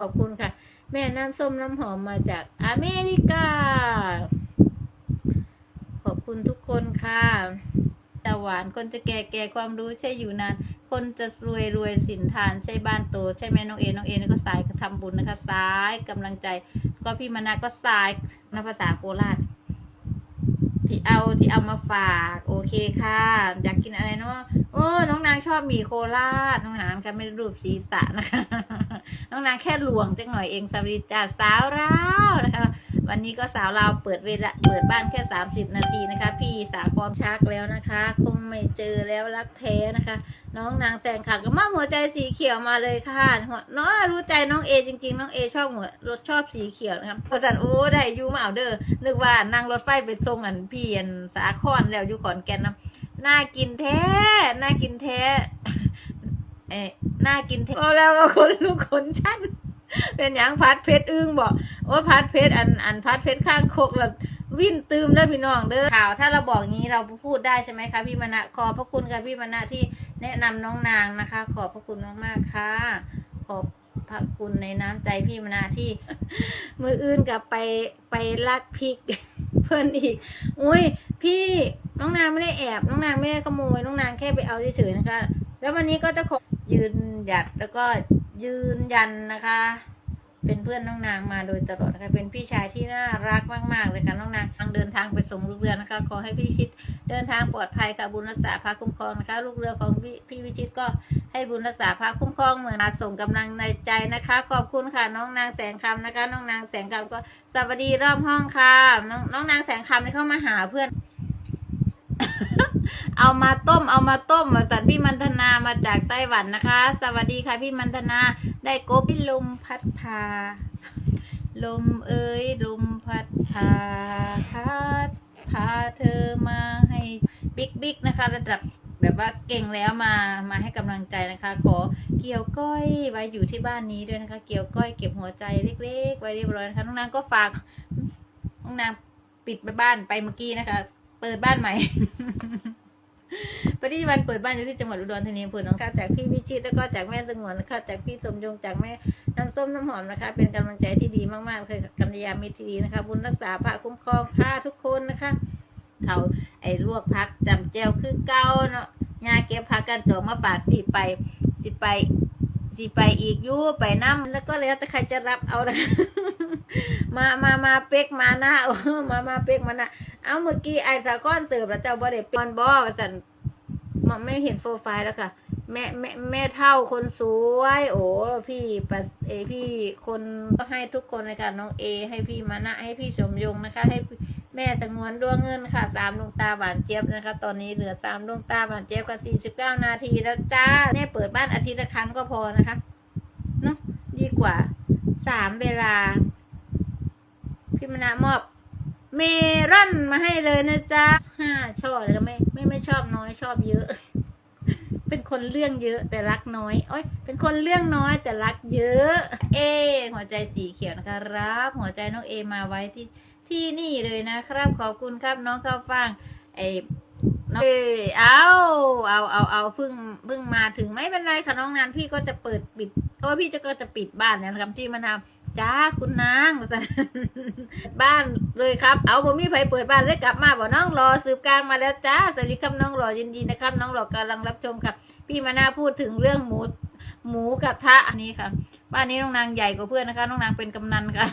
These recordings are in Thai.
ขอบคุณค่ะ แม่น้ำส้มน้ำหอมมาจากอเมริกา ขอบคุณทุกคนค่ะตาหวานคนจะแก่แก่ความรู้ใช่อยู่นาน คนจะรวยรวยสินทานใช่บ้านโต ใช่แม่น้องเอน้องเอนี่ก็สายทำบุญนะคะ สายกำลังใจ ก็พี่มานาก็สายนภาษาโคราช ที่เอาที่เอามาฝากโอเคค่ะอยากกินอะไรเนาะโอ้น้องนางชอบหมี่โคราชน้องนางค่ะไม่รูปศีรษะนะคะ น้องนางแค่หลวงจังหน่อยเองสวัสดีจ้าสาวราวนะคะ วันนี้ก็สาวเราเปิดเวลาเปิดบ้านแค่ 30 นาทีนะคะ พี่สาครชักแล้วนะคะคงไม่เจอแล้วรักแท้นะคะ น้องนางแสงขังก็มาหัวใจสีเขียวมาเลยค่ะหัวน้องรู้ใจน้องเอจริงๆ น้องเอชอบหัวรถชอบสีเขียวนะครับพอสันโอ้ได้ยูมาเอาเด้อนึกว่านั่งรถไฟไปส่งอันพี่อันสาครแล้วอยู่ขอนแก่นนะน่ากินแท้น่ากินแท้เอ๊น่ากินแท้เอแล้วคนลูกคนชั้น เป็นอย่างพัดเพชรอึ้งบอกโอ้พัดเพชรอันอันพัดเพชรข้างโคกแล้ววิ่นตืมแล้วพี่น้องเด้อข่าว ถ้าเราบอกงี้เราพูดได้ใช่ไหมคะพี่มณะขอบพระคุณค่ะพี่มณะที่แนะนำน้องนางนะคะ ขอบพระคุณมากๆค่ะ ขอบพระคุณในน้ำใจพี่มณะที่ มืออื่นกับไปไปลักพริก เพื่อนอีก อุ้ย พี่น้องนางไม่ได้แอบ น้องนางไม่ได้ขโมย น้องนางแค่ไปเอาเฉยๆนะคะ แล้ววันนี้ก็จะขอยืนหยัดแล้วก็ ยืนยันนะคะ เป็นเพื่อนน้องนางมาโดยตลอดนะคะเป็นพี่ชายที่น่ารักมากๆเลยค่ะน้องนางทางเดินทางไปส่งลูกเรือนะคะขอให้พี่ชิดเดินทางปลอดภัยค่ะบุญรักษาพาคุ้มครองนะคะลูกเรือของพี่พี่วิชิตก็ให้บุญรักษาพาคุ้มครองเหมือนมาส่งกำลังในใจนะคะ ขอบคุณค่ะน้องนางแสงคำนะคะ น้องนางแสงคำก็สวัสดีรอบห้องค่ะน้องน้องนางแสงคำนี่เข้ามาหาเพื่อน เอามาต้มเอามาต้มมาสันพี่มันธนามาจากไต้หวันนะคะ สวัสดีค่ะพี่มันธนาได้กบลมพัดพา ลมเอ้ยลมพัดพาพัดพาเธอมาให้บิ๊กบิ๊กนะคะ ระดับแบบว่าเก่งแล้วมามาให้กำลังใจนะคะ ขอเกี่ยวก้อยไว้อยู่ที่บ้านนี้ด้วยนะคะ เกี่ยวก้อยเก็บหัวใจเล็ก ๆ ไว้เรียบร้อยนะคะน้องนางก็ฝากน้องนางปิดไปบ้านไปเมื่อกี้นะคะ เปิดบ้านใหม่ ปฏิวันเปิดบ้านอยู่ที่จังหวัดอุดรธานีเภอหนองคายจากพี่วิชิตแล้วก็จากแม่สงวนนะคะจากพี่สมยงจากแม่น้ำส้มน้ำหอมนะคะ เป็นกำลังใจที่ดีมากๆเคยกัญญามิตรที่ดีนะคะบุญรักษาพระคุ้มครองค่าทุกคนนะคะเขาไอ้ลวกพักจำเจวคือเก้าเนาะยาเก็บพักกันจองมาปากสิไปสิไป สิไปอีกยู่ไปน้ำแล้วก็แล้วแต่ใครจะรับเอานะมามามาเป็กมาหน้าโอ้มามาเป็กมาหน้าเอาเมื่อกี้ไอ้สาก้อนเสิร์ฟแล้วเจ้าบ่ได้เป็นบ่ว่าสันมันไม่เห็นโปรไฟล์แล้วค่ะ แม่แม่แม่เท่าคนสวย โอ้พี่ปัสเอพี่คนก็ให้ทุกคนเลยค่ะน้องเอ ให้พี่มานะให้พี่สมยงนะคะ ให้ แม่ตะงวนดวงเงินค่ะสามดวงตาหวานเจี๊ยบนะคะ ตอนนี้เหลือสามดวงตาหวานเจี๊ยบกับสี่สิบเก้านาทีแล้วจ้าแม่เปิดบ้านอาทิตย์ละครั้งก็พอนะคะเนาะดีกว่าสามเวลาพี่มณะมอบเมรอนมาให้เลยนะจ๊ะห้าช่อเลยก็ไม่ไม่ไม่ชอบน้อยชอบเยอะ เป็นคนเรื่องเยอะแต่รักน้อยโอ้ยเป็นคนเรื่องน้อยแต่รักเยอะ เอ หัวใจสีเขียวนะคะรับ หัวใจน้องเอมาไว้ที่ ที่นี่เลยนะครับ ขอบคุณครับน้องข้าวฟ่างไอน้องเอเอาเอาเอาเอาเพิ่งเพิ่งมาถึงไม่เป็นไรค่ะน้องนานพี่ก็จะเปิดปิดโอ้พี่จะก็จะปิดบ้านแล้วนะครับพี่มะนาวจ้าคุณนางบ้านเลยครับ เอาผมมีไผเปิดบ้านเลยกลับมาบอกน้องรอสืบกลางมาแล้วจ้าสวัสดีครับน้องรอยินดีนะครับ น้องรอกำลังรับชมครับ พี่มานาพูดถึงเรื่องหมูหมูกระทะอันนี้ค่ะ บ้านนี้น้องนางใหญ่กว่าเพื่อนนะคะ น้องนางเป็นกำนันค่ะ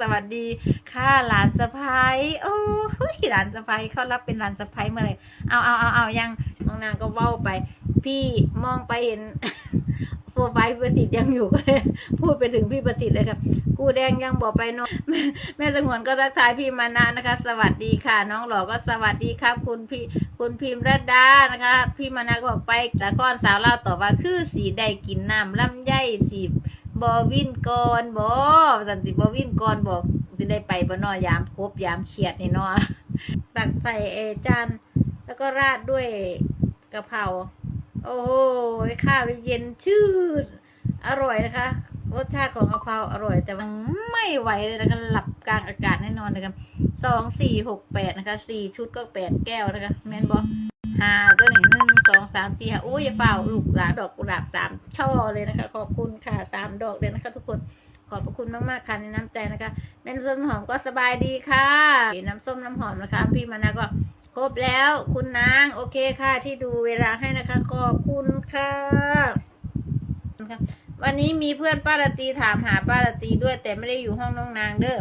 สวัสดีค่ะหลานสะพ้ายโอ้ยหลานสะพ้ายเขารับเป็นหลานสะพ้ายเมื่อไหร่เอาเอาเอาเอายังน้องนางก็เว้าไป พี่มองไปเห็นโปรไฟล์ประสิทธิ์ยังอยู่ก็พูดไปถึงพี่ประสิทธิ์เลยครับกูแดงยังบอกไปน้องแม่แม่สงวนก็ทักทายพี่มานะนะคะ สวัสดีค่ะ น้องหล่อก็สวัสดีครับ คุณพี่คุณพิมพ์รัตดานะคะ พี่มานะก็บอกไปตะก้อนสาวเล่าต่อว่าคือสีใดกินน้ำลำไยสี บอวินกรบอสันติบอวินกรบอกสิได้ไปบ่นอยามครบยามเขียดนี่เนาะตักใส่เอจานแล้วก็ราดด้วยกะเพราโอ้โหข้าวเย็นชืดอร่อยนะคะ รสชาติของกะเพราอร่อย แต่มันไม่ไหวเลยนะคะหลับกลางอากาศแน่นอนนะคะสองสี่หกแปดนะคะสี่ชุดก็แปดแก้วนะคะแมนบอ ห้าก็หนึ่งหนึ่งสองสามสี่ห้าโอ้ยอย่าเฝ้าลูกหลานดอกกุหลาบสามช่อเลยนะคะ ขอบคุณค่ะสามดอกเลยนะคะ ทุกคนขอบพระคุณมากๆค่ะในน้ำใจนะคะแม่น้ำส้มน้ำหอมก็สบายดีค่ะน้ำส้มน้ำหอมนะคะ พี่มานะก็ครบแล้วคุณนางโอเคค่ะ ที่ดูเวลาให้นะคะขอบคุณค่ะ วันนี้มีเพื่อนป้าราตีถามหาป้าราตีด้วย แต่ไม่ได้อยู่ห้องน้องนางเด้อ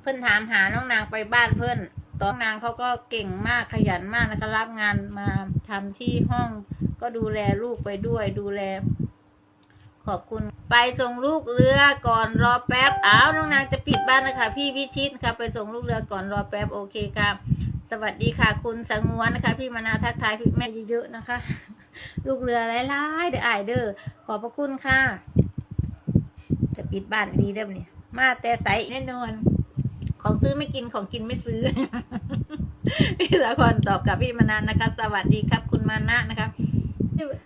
เพื่อนถามหาน้องนางไปบ้านเพื่อน ตอนนางเขาก็เก่งมากขยันมากนะคะรับงานมาทำที่ห้องก็ดูแลลูกไปด้วยดูแล ขอบคุณ ไปส่งลูกเรือก่อนรอแป๊บอ้าวน้องนางจะปิดบ้านนะคะพี่วิชิตค่ะไปส่งลูกเรือก่อนรอแป๊บโอเคค่ะสวัสดีค่ะ คุณสังวนนะคะ พี่มานาทักทายพี่แม่เยอะๆนะคะ ลูกเรือหลายๆเด้ออายเด้อขอบพระคุณค่ะ จะปิดบ้านดีเด้อเนี่ยมาแต่ใสแน่นอน ของซื้อไม่กินของกินไม่ซื้อพี่ละครตอบกับพี่มานานะคะ สวัสดีครับ คุณมานะนะคะ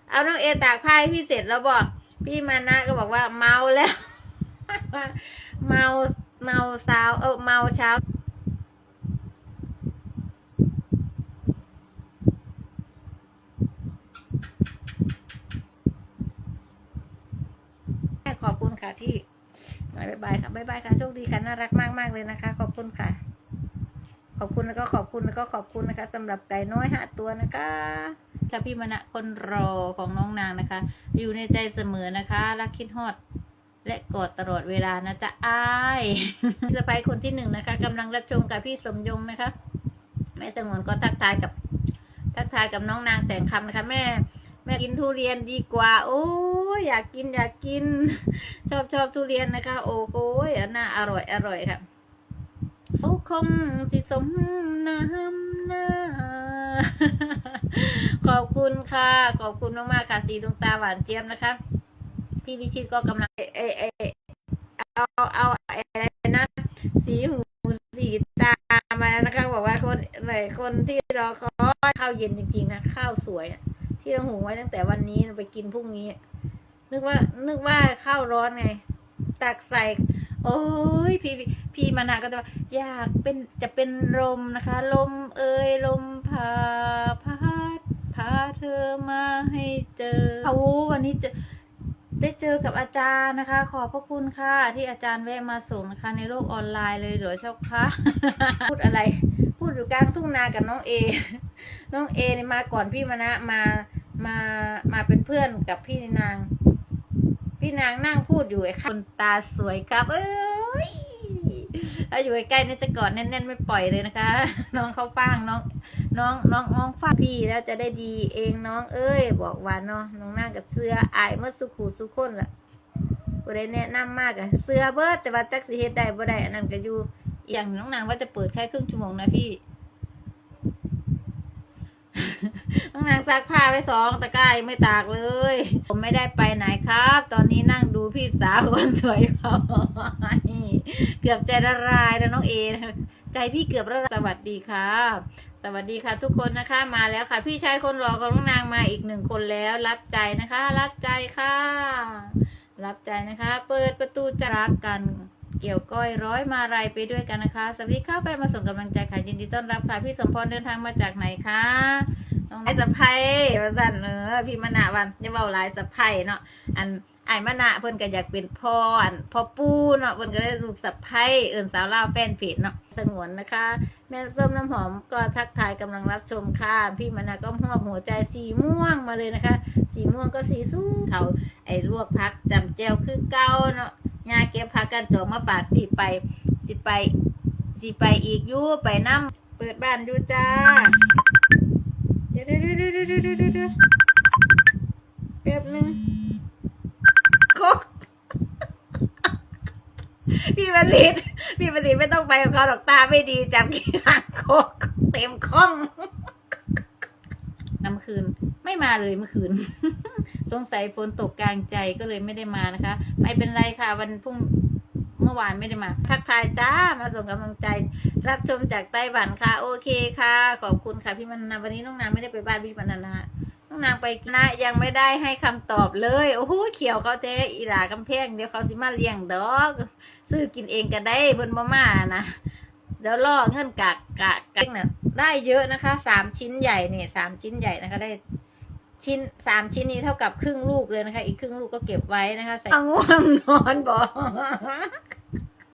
เอาน้องเอตากผ้าให้พี่เสร็จแล้วบอก พี่มานะก็บอกว่าเมาแล้ว เมาเมาสาวเออเมาเช้าขอบคุณค่ะที่ บายบายค่ะบายบายค่ะโชคดีค่ะน่ารักมากมากเลยนะคะ ขอบคุณค่ะ ขอบคุณแล้วก็ขอบคุณแล้วก็ขอบคุณนะคะสำหรับไก่น้อยห้าตัวนะคะค่ะพี่มณะคนรอของน้องนางนะคะ อยู่ในใจเสมอนะคะรักคิดฮอดและกอดตลอดเวลานะจ๊ะอายสไปคนที่หนึ่งนะคะกำลังรับชมกับพี่สมยงนะคะแม่สงวนก็ทักทายกับ ทักทายกับน้องนางแสงคำนะคะ แม่ แม่กินทุเรียนดีกว่า โอ้ยอยากกินอยากกิน ชอบชอบทุเรียนนะคะ โอ้โหอันน่าอร่อยอร่อยค่ะโอ้คงสิสมน้ำหน้าขอบคุณค่ะ ขอบคุณมากๆค่ะสีดวงตาหวานเจี๊ยบนะคะ พี่วิชิตก็กำลังเอเอเอเอาเอาอะไรนะสีหูสีตามานะคะ บอกว่าคนไหนคนที่รอคอยข้าวเย็นจริงๆนะข้าวสวย อะที่เราหุงไว้ตั้งแต่วันนี้ไปกินพรุ่งนี้ นึกว่า นึกว่าข้าวร้อนไง ตักใส่ โอ้ยพี่พี่มานาก็จะว่าอยากเป็นจะเป็นลมนะคะ ลมเอ่ยลมพาพัดพาเธอมาให้เจอโอ้วันนี้จะได้เจอกับอาจารย์นะคะ ขอบพระคุณค่ะที่อาจารย์แวะมาส่งนะคะ ในโลกออนไลน์เลยเดี๋ยวเจ้าค่ะพูดอะไร พูดอยู่กลางทุ่งนากับน้องเอ น้องเอนี่มาก่อนพี่มานะมา มามาเป็นเพื่อนกับพี่นาง พี่นางนั่งพูดอยู่ไอ้คนตาสวยครับ เอ้ยถ้าอยู่ใกล้ๆนี่จะกอดแน่นๆไม่ปล่อยเลยนะคะ น้องเขาฟังน้อง น้องน้องน้องฟังพี่แล้วจะได้ดีเองน้องเอ้ย บอกว่าเนาะน้องนั่งกับเสื้ออายเมื่อสุขูสุขคนละบ่ได้แนะนำมากอะเสื้อเบิดแต่ว่าจักสิเฮ็ดได้บ่ได้อันนั้นก็อยู่อย่างน้องนางว่าจะเปิดแค่ครึ่งชั่วโมงนะพี่ น้องนางซักผ้าไว้สองตะกร้ายังไม่ตากเลย ผมไม่ได้ไปไหนครับ ตอนนี้นั่งดูพี่สาวคนสวยเขาเกือบใจละลายแล้วน้องเอใจพี่เกือบละลายสวัสดีค่ะสวัสดีค่ะทุกคนนะคะมาแล้วค่ะ พี่ชายคนหล่อของน้องนางมาอีกหนึ่งคนแล้ว รับใจนะคะ รับใจค่ะ รับใจนะคะ เปิดประตูจะรักกัน เกี่ยวก้อยร้อยมาลายไปด้วยกันนะคะสวัสดีค่ะไปมาส่งกำลังใจค่ะยินดีต้อนรับค่ะพี่สมพรเดินทางมาจากไหนคะน้องไอ้สะไพมาสั่นเนอพี่มณะวันอย่เบาลายสะไพเนาะอันไอ้มณะเพิ่นก็อยากเป็นพ่ออันพ่อปูเนาะเพิ่นก็ได้ลูกสะไพเอิ่นสาวลาวแฟนเพจเนาะสงวนนะคะ แม่ส้มน้ำหอมก็ทักทายกำลังรับชมค่ะ พี่มณะก็มอบหัวใจสีม่วงมาเลยนะคะ สีม่วงก็สีสู้เขาไอ้ลวกพักจำเจวคือเก้าเนาะ ยาเก็บพักกันจองมาฝากสิไปสิไปสิไปอีกยู่ไปน้ำเปิดบ้านอยู่จ้าเดี๋ยวเดี๋ยวเดี๋ยวเดี๋ยวเดี๋ยวแป๊บนึงคกพี่ประสิทธิ์พี่ประสิทธิ์ไม่ต้องไปกับเขาหรอกตาไม่ดีจำกี่หางคกเต็มข้องน้ำคืนไม่มาเลยเมื่อคืน สงสัยฝนตกกลางใจก็เลยไม่ได้มานะคะ ไม่เป็นไรค่ะวันพรุ่งเมื่อวานไม่ได้มา ทักทายจ้ามาส่งกำลังใจ รับชมจากไต้หวันค่ะ โอเคค่ะ ขอบคุณค่ะพี่มันนาวันนี้น้องนางไม่ได้ไปบ้านพี่มันนานะน้องนางไปนะยังไม่ได้ให้คำตอบเลย โอ้โหเขียวเขาเทอีหลากำแพงเดี๋ยวเขาสิมาเลี้ยงดอก ซื้อกินเองก็ได้เพิ่นบ่มานะเดี๋ยวล่อเงินกากกากกากเนี่ยได้เยอะนะคะสามชิ้นใหญ่เนี่ยสามชิ้นใหญ่นะคะได้ ชิ้นสามชิ้นนี้เท่ากับครึ่งลูกเลยนะคะ อีกครึ่งลูกก็เก็บไว้นะคะใส่ง่วงนอนบอก